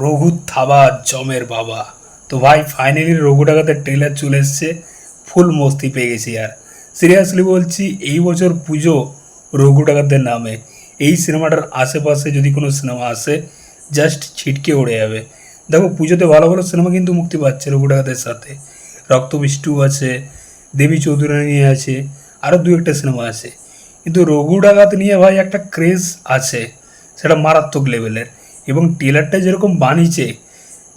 রঘু থাবা জমের বাবা। তো ভাই ফাইনালি রঘু ডাকাতের ট্রেলার চলে এসছে। ফুল মস্তি পেয়ে গেছি আর। সিরিয়াসলি বলছি, এই বছর পুজো রঘু ডাকাতের নামে। এই সিনেমাটার আশেপাশে যদি কোনো সিনেমা আসে জাস্ট ছিটকে উড়ে যাবে। দেখো, পুজোতে ভালো ভালো সিনেমা কিন্তু মুক্তি পাচ্ছে রঘু ডাকাতের সাথে। রক্তবিষ্টু আছে, দেবী চৌধুরানী আছে আরও দু একটা সিনেমা আছে। কিন্তু রঘু ডাকাত নিয়ে ভাই একটা ক্রেজ আছে, সেটা মারাত্মক লেভেলের এবং টেলারটা যেরকম বানিয়েছে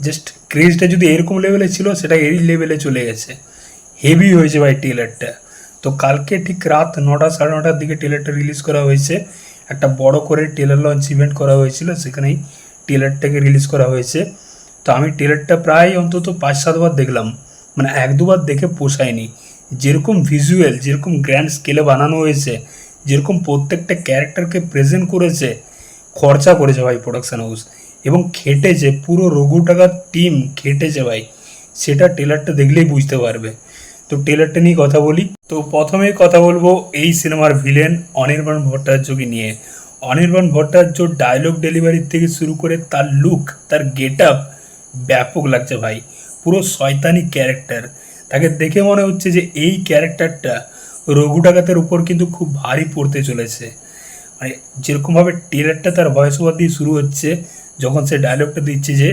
জাস্ট ক্রেজটা যদি এরকম লেভেলে ছিল, সেটা এই লেভেলে চলে গেছে। হেভি হয়েছে ভাই টেলারটা। তো কালকে ঠিক রাত নটা সাড়ে নটার দিকে টেলারটা রিলিজ করা হয়েছে। একটা বড় করে টেলার লঞ্চ ইভেন্ট করা হয়েছিল, সেখানেই টেলারটাকে রিলিজ করা হয়েছে। তো আমি টেলারটা প্রায় অন্তত পাঁচ সাতবার দেখলাম। মানে এক দুবার দেখে পোষায়নি। যেরকম ভিজুয়াল যেরকম গ্র্যান্ড স্কেলে বানানো হয়েছে, যেরকম প্রত্যেকটা ক্যারেক্টারকে প্রেজেন্ট করেছে খরচা করেছে ভাই প্রোডাকশন হাউস এবং খেটেছে, পুরো রঘু টাকার টিম খেটেছে ভাই। সেটা টেলারটা দেখলেই বুঝতে পারবে। তো টেলারটা নিয়ে কথা বলি। তো প্রথমেই কথা বলব এই সিনেমার ভিলেন অনির্বাণ ভট্টাচার্যকে নিয়ে। অনির্বাণ ভট্টাচার্য ডায়লগ ডেলিভারি থেকে শুরু করে তার লুক তার গেট আপ ব্যাপক লাগছে ভাই। পুরো শয়তানি ক্যারেক্টার তাকে দেখে মনে হচ্ছে যে এই ক্যারেক্টারটা রঘু ডাকাতের উপর কিন্তু খুব ভারী পড়তে চলেছে। মানে যেরকমভাবে টেলারটা তার ভয়েস ওভার দিয়ে শুরু হচ্ছে, যখন সে ডায়লগটা দিচ্ছে যে,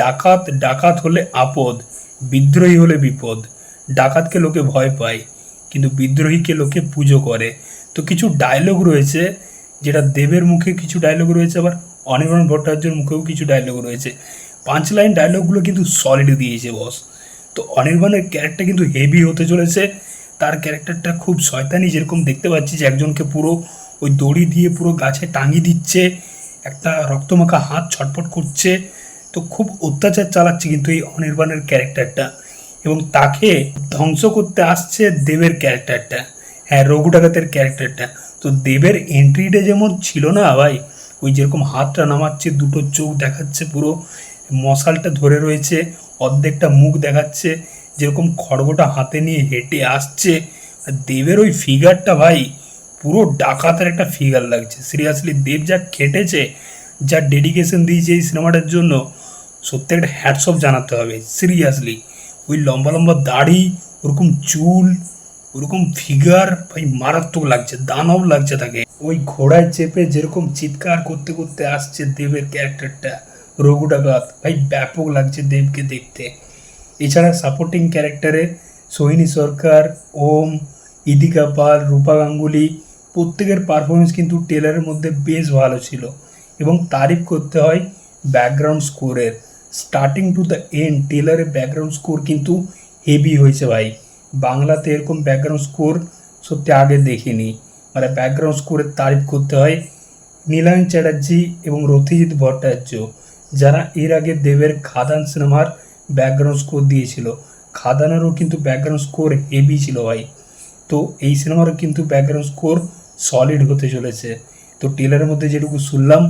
ডাকাত ডাকাত হলে আপদ, বিদ্রোহী হলে বিপদ। ডাকাতকে লোকে ভয় পায়, কিন্তু বিদ্রোহীকে লোকে পুজো করে। তো কিছু ডায়লগ রয়েছে, যেটা দেবের মুখে কিছু ডায়লগ রয়েছে, আবার অনির্বাণ ভট্টাচার্যের মুখেও কিছু ডায়লগ রয়েছে। পাঁচ লাইন ডায়লগগুলো কিন্তু সলিড দিয়েছে বস তো অনির্বাণের ক্যারেক্টার কিন্তু হেভি হতে চলেছে। তার ক্যারেক্টারটা খুব শয়তানি যেরকম দেখতে পাচ্ছি যে, একজনকে পুরো ওই দড়ি দিয়ে পুরো গাছে টাঙিয়ে দিচ্ছে, একটা রক্তমাখা হাত ছটফট করছে। তো খুব অত্যাচার চালাচ্ছে কিন্তু এই অনির্বাণের ক্যারেক্টারটা এবং তাকে ধ্বংস করতে আসছে দেবের ক্যারেক্টারটা। হ্যাঁ রঘু ডাকাতের ক্যারেক্টারটা। তো দেবের এন্ট্রিটা যেমন ছিল না ভাই, ওই যেরকম হাতটা নামাচ্ছে, দুটো চোখ দেখাচ্ছে পুরো, মশালটা ধরে রয়েছে, অর্ধেকটা মুখ দেখাচ্ছে, যেরকম খড়গোটা হাতে নিয়ে হেঁটে আসছে। দেবের ওই ফিগারটা ভাই পুরো ডাকাতের একটা ফিগার লাগছে। সিরিয়াসলি দেব যা খেটেছে, যা ডেডিকেশন দিয়েছে এই সিনেমাটার জন্য, সত্যি একটা হ্যাটস অফ জানাতে হবে। সিরিয়াসলি ওই লম্বা লম্বা দাড়ি, ওরকম চুল, ওরকম ফিগার ভাই মারাত্মক লাগছে, দানব লাগছে তাকে। ওই ঘোড়ায় চেপে যেরকম চিৎকার করতে করতে আসছে দেবের ক্যারেক্টারটা রঘু ডাকাত ভাই ব্যাপক লাগছে দেবকে দেখতে। এছাড়া সাপোর্টিং ক্যারেক্টারে সোহিনী সরকার, ওম, ইদিকা পাল, রূপা গাঙ্গুলি প্রত্যেকের পারফরমেন্স কিন্তু টেলারের মধ্যে বেশ ভালো ছিল এবং তারিফ করতে হয় ব্যাকগ্রাউন্ড স্কোরের স্টার্টিং টু দ্য এন্ড টেলারের ব্যাকগ্রাউন্ড স্কোর কিন্তু হেভি হয়েছে ভাই। বাংলাতে এরকম ব্যাকগ্রাউন্ড স্কোর সত্যি আগে দেখিনি। মানে ব্যাকগ্রাউন্ড স্কোরের তারিফ করতে হয় নীলায়ন চ্যাটার্জি এবং রথিজিৎ ভট্টাচার্য, যারা এর আগে দেবের খাদান সিনেমার ব্যাকগ্রাউন্ড স্কোর দিয়েছিল। খাদানেরও কিন্তু ব্যাকগ্রাউন্ড স্কোর হেভি ছিল ভাই। তো এই সিনেমারও কিন্তু ব্যাকগ্রাউন্ড স্কোর সলিড হতে চলেছে। তো টেলারের মধ্যে যেটুকু শুনলাম,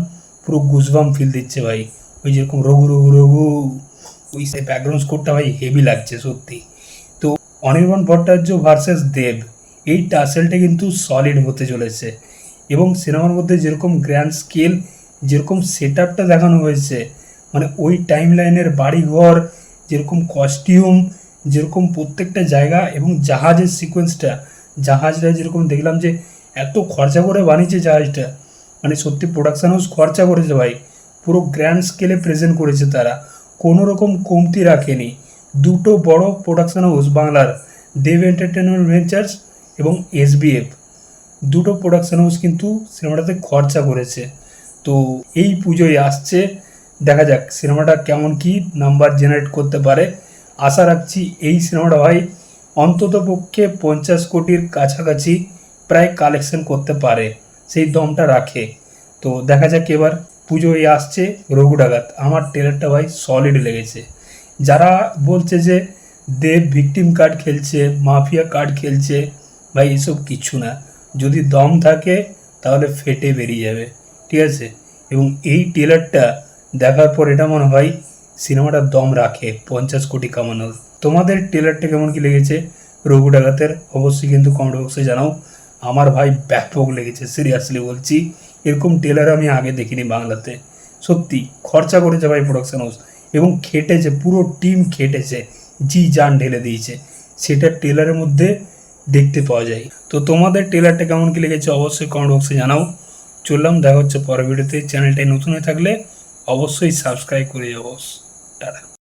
পুরো গুজবাম ফিল দিচ্ছে ভাই। ওই যেরকম রঘু রঘু রঘু, ওই সে ব্যাকগ্রাউন্ড স্কোরটা ভাই হেভি লাগছে সত্যি। তো অনির্বাণ ভট্টাচার্য ভার্সেস দেব, এই টাসেলটা কিন্তু সলিড হতে চলেছে। এবং সিনেমার মধ্যে যেরকম গ্র্যান্ড স্কেল যেরকম সেট আপটা দেখানো হয়েছে মানে ওই টাইম লাইনের বাড়িঘর, যেরকম কস্টিউম যেরকম প্রত্যেকটা জায়গা এবং জাহাজের সিকোয়েন্সটা জাহাজটা যেরকম দেখলাম যে এত খরচা করে বানিয়েছে জাহাজটা মানে সত্যি প্রোডাকশন হাউস খরচা করেছে ভাই। পুরো গ্র্যান্ড স্কেলে প্রেজেন্ট করেছে তারা। কোনো রকম কমতি রাখেনি। দুটো বড় প্রোডাকশন হাউস বাংলার দেব এন্টারটেনমেন্ট ভেঞ্চার্স এবং এসবিএফ দুটো প্রোডাকশন হাউস কিন্তু সিনেমাটাতে খরচা করেছে। তো এই পুজোয় আসছে। দেখা যাক সিনেমাটা কেমন কি নাম্বার জেনারেট করতে পারে। আশা রাখছি এই সিনেমাটা ভাই অন্তত পক্ষে পঞ্চাশ কোটির কাছাকাছি প্রায় কালেকশন করতে পারে, সেই দমটা রাখে। তো দেখা যাক এবার পুজোয় আসছে রঘু ডাকাত। আমার ট্রেলারটা ভাই সলিড লেগেছে। যারা বলছে যে দেব ভিকটিম কার্ড খেলছে মাফিয়া কার্ড খেলছে, ভাই এসব কিচ্ছু না। যদি দম থাকে, তাহলে ফেটে বেরিয়ে যাবে। ঠিক আছে? এবং এই ট্রেলারটা দেখার পর এটা মনে হয় সিনেমাটা দম রাখে, পঞ্চাশ কোটি কামানোর। তোমাদের ট্রেলারটা কেমন কি লেগেছে? রঘু ডাকাতের, অবশ্যই কিন্তু কমেন্ট বক্সে জানাও। আমার ভাই ব্যাপক লেগেছে সিরিয়াসলি বলছি। এরকম টেলার আমি আগে দেখিনি বাংলাতে। সত্যি, খরচা করেছে ভাই প্রোডাকশন হাউস এবং খেটেছে, পুরো টিম খেটেছে, জি জান ঢেলে দিয়েছে। সেটা টেলারের মধ্যে দেখতে পাওয়া যায়। তো তোমাদের টেলারটা কেমন কি লেগেছে অবশ্যই কমেন্ট বক্সে জানাও। চললাম, দেখা হচ্ছে পরের ভিডিওতে চ্যানেলটাই নতুন হয়ে থাকলে অবশ্যই সাবস্ক্রাইব করে যাব টাটা।